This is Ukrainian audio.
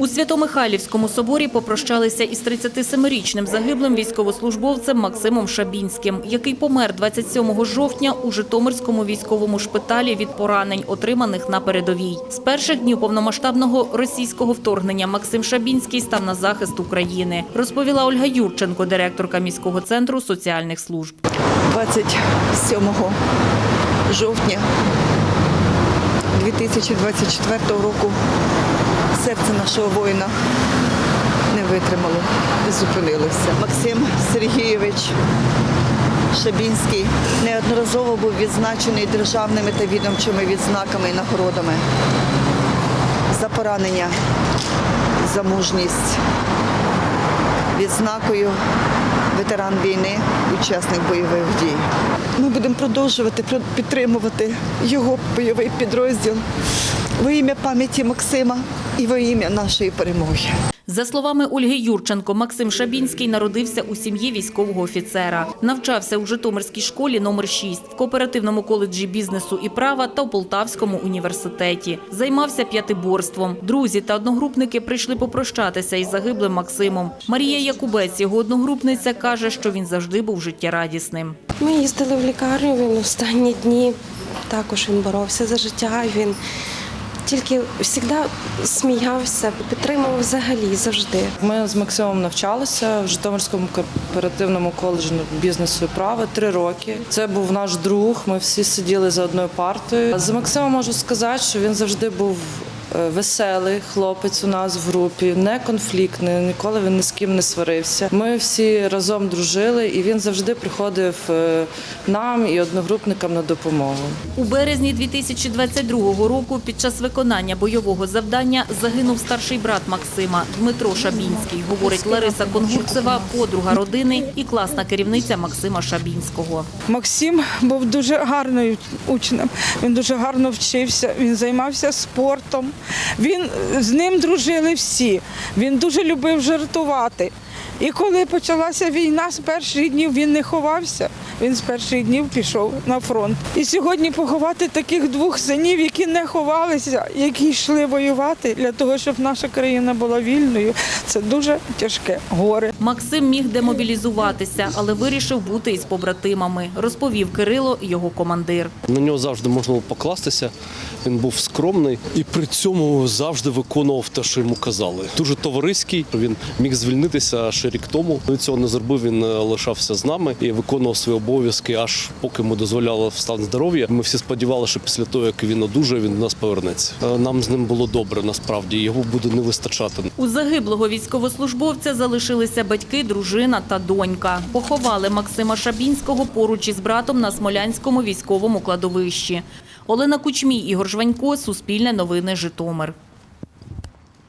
У Свято-Михайлівському соборі попрощалися із 37-річним загиблим військовослужбовцем Максимом Шабінським, який помер 27 жовтня у Житомирському військовому шпиталі від поранень, отриманих на передовій. З перших днів повномасштабного російського вторгнення Максим Шабінський став на захист України, розповіла Ольга Юрченко, директорка міського центру соціальних служб. 27 жовтня 2024 року серце нашого воїна не витримало і зупинилося. Максим Сергійович Шабінський неодноразово був відзначений державними та відомчими відзнаками і нагородами за поранення, за мужність, відзнакою ветеран війни, учасник бойових дій. Ми будемо продовжувати підтримувати його бойовий підрозділ во ім'я пам'яті Максима і во ім'я нашої перемоги. За словами Ольги Юрченко, Максим Шабінський народився у сім'ї військового офіцера. Навчався у Житомирській школі номер 6 в кооперативному коледжі бізнесу і права та у Полтавському університеті. Займався п'ятиборством. Друзі та одногрупники прийшли попрощатися із загиблим Максимом. Марія Якубець, його одногрупниця, каже, що він завжди був життєрадісним. Ми їздили в лікарню, він останні дні також він боровся за життя. Він тільки завжди сміявся, підтримував взагалі завжди. Ми з Максимом навчалися в Житомирському кооперативному коледжі бізнесу і права три роки. Це був наш друг. Ми всі сиділи за одною партою. За Максима можу сказати, що він завжди був веселий хлопець у нас в групі, не конфліктний, ніколи він ні з ким не сварився. Ми всі разом дружили, і він завжди приходив е, нам і одногрупникам на допомогу. У березні 2022 року під час виконання бойового завдання загинув старший брат Максима Дмитро Шабінський, говорить Лариса Конгурцева, подруга родини і класна керівниця Максима Шабінського. Максим був дуже гарною учнем. Він дуже гарно вчився, він займався спортом. Він з ним дружили всі. Він дуже любив жартувати. І коли почалася війна, з перших днів він не ховався. Він з перших днів пішов на фронт. І сьогодні поховати таких двох синів, які не ховалися, які йшли воювати для того, щоб наша країна була вільною, це дуже тяжке горе. Максим міг демобілізуватися, але вирішив бути із побратимами, розповів Кирило, його командир. На нього завжди можна було покластися. Він був скромний і при цьому завжди виконував те, що йому казали. Дуже товариський. Він міг звільнитися ще рік тому. Він цього не зробив. Він е, лишався з нами і виконував свої обов'язки, аж поки йому дозволяло стан здоров'я. Ми всі сподівалися, що після того, як він одужає, він до нас повернеться. Е, Нам з ним було добре. Насправді його буде не вистачати. У загиблого військовослужбовця залишилися батьки, дружина та донька. Поховали Максима Шабінського поруч із братом на Смолянському військовому кладовищі. Олена Кучмій, Ігор Жванько, Суспільне новини, Житомир.